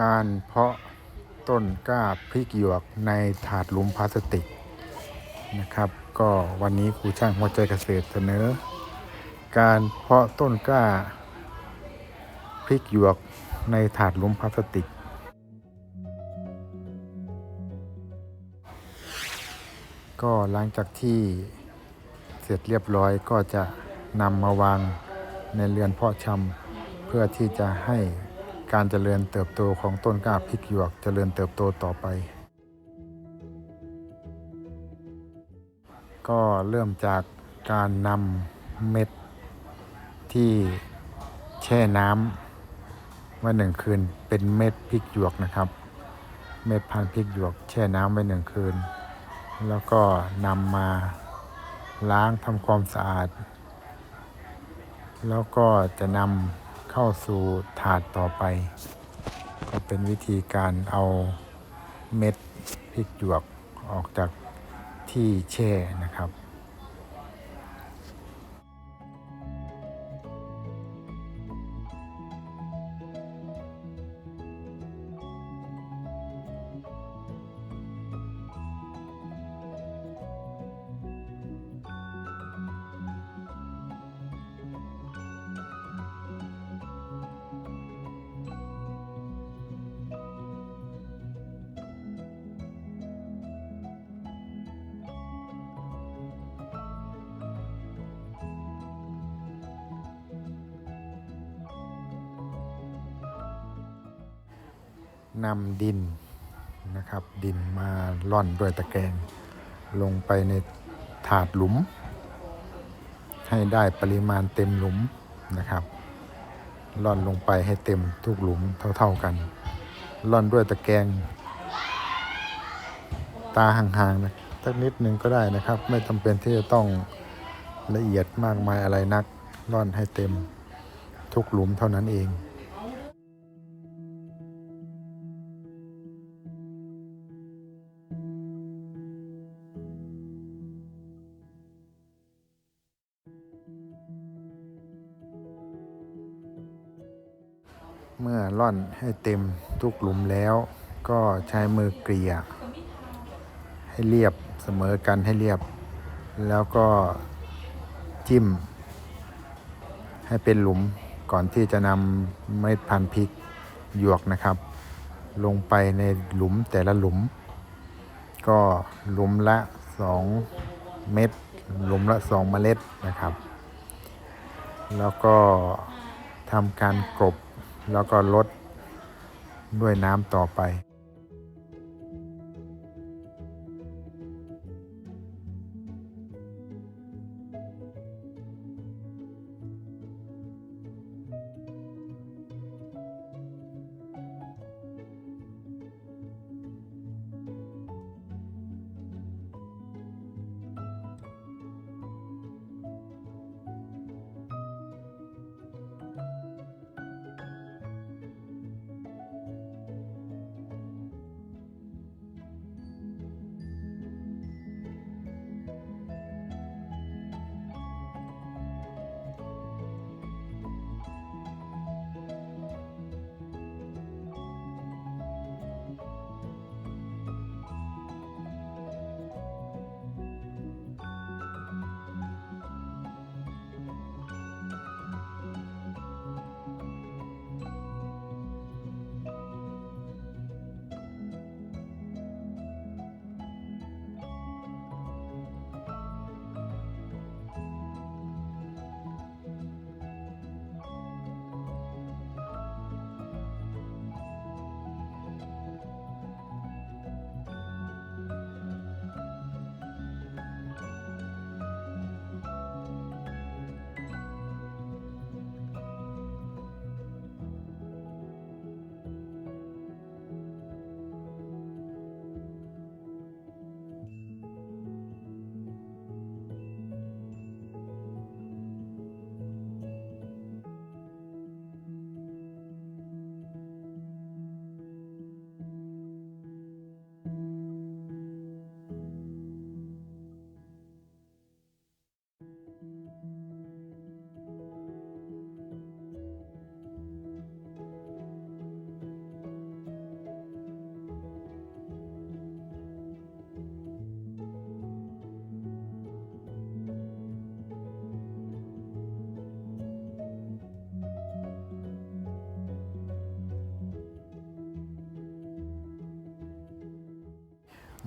การเพาะต้นกล้าพริกหยวกในถาดหลุมพลาสติกนะครับ ก็วันนี้ครูช่างหัวใจเกษตรเสนอ การเพาะต้นกล้าพริกหยวกในถาดหลุมพลาสติก ก็หลังจากที่เสร็จเรียบร้อยก็จะนำมาวางในเรือนเพาะชำเพื่อที่จะให้ การเจริญเติบโตของต้นกล้าพริกหยวกเจริญเติบโตต่อไป ก็เริ่มจากการนำเม็ดที่แช่น้ำไว้หนึ่งคืนเป็นเม็ดพริกหยวกนะครับ เม็ดพันธุ์พริกหยวก แช่น้ำไว้หนึ่งคืน แล้วก็นำมาล้างทำความสะอาด แล้วก็จะนำ เข้าสู่ถาดต่อไป ก็เป็นวิธีการเอาเม็ดพริกหยวกออกจากที่แช่นะครับ นำดินนะครับ ดินมาล่อนด้วยตะแกรงลงไปในถาดหลุม ให้ได้ปริมาณเต็มหลุมนะครับล่อนลงไปให้เต็มทุกหลุมเท่า ๆกันล่อนด้วยตะแกรงตาห่างๆนะสักนิดหนึ่งก็ได้นะครับ ไม่จำเป็นที่จะต้องละเอียดมากมายอะไรนักล่อนให้เต็มทุกหลุมเท่านั้นเอง เมื่อล่อนให้เต็มทุกหลุมแล้ว ก็ใช้มือเกลี่ย ให้เรียบเสมอกันให้เรียบ แล้วก็จิ้ม ให้เป็นหลุมก่อนที่จะนำเม็ดพันธุ์พริกหยวกนะครับ ลงไปในหลุมแต่ละหลุม ก็หลุมละ 2 เม็ดหลุมละ 2 เมล็ดนะครับ แล้วก็ทำการกลบ แล้วก็ลดด้วยน้ำต่อไป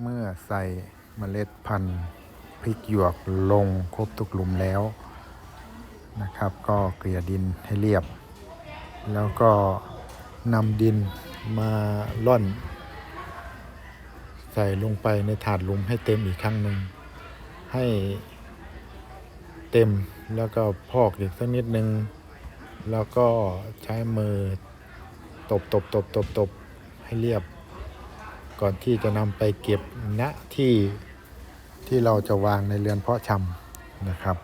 เมื่อใส่เมล็ดพันธุ์พริกหยวกลงครบทุกหลุมแล้วนะครับ ก็เกลี่ยดินให้เรียบ แล้วก็นำดินมาล่อน ใส่ลงไปในถาดหลุมให้เต็มอีกครั้งหนึ่งให้เต็มแล้วก็พอกอีกสักนิดนึง แล้วก็ใช้มือตบตบตบตบตบให้เรียบ ก่อนที่จะนำไปเก็บณที่ที่เราจะวางในเรือนเพาะชำนะครับ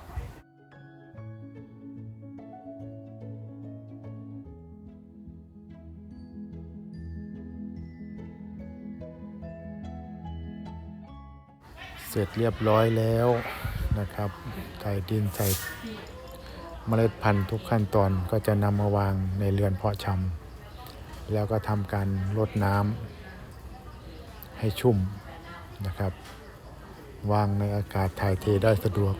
เสร็จเรียบร้อยแล้วนะครับ ใส่ดินใส่เมล็ดพันธุ์ทุกขั้นตอนก็จะนำมาวางในเรือนเพาะชำแล้วก็ทำการรดน้ำ ให้ชุ่มนะครับ วางในอากาศถ่ายเทได้สะดวก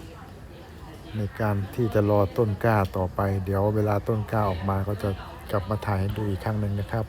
ในการที่จะรอต้นกล้าต่อไป เดี๋ยวเวลาต้นกล้าออกมาก็จะกลับมาถ่ายให้ดูอีกครั้งหนึ่งนะครับ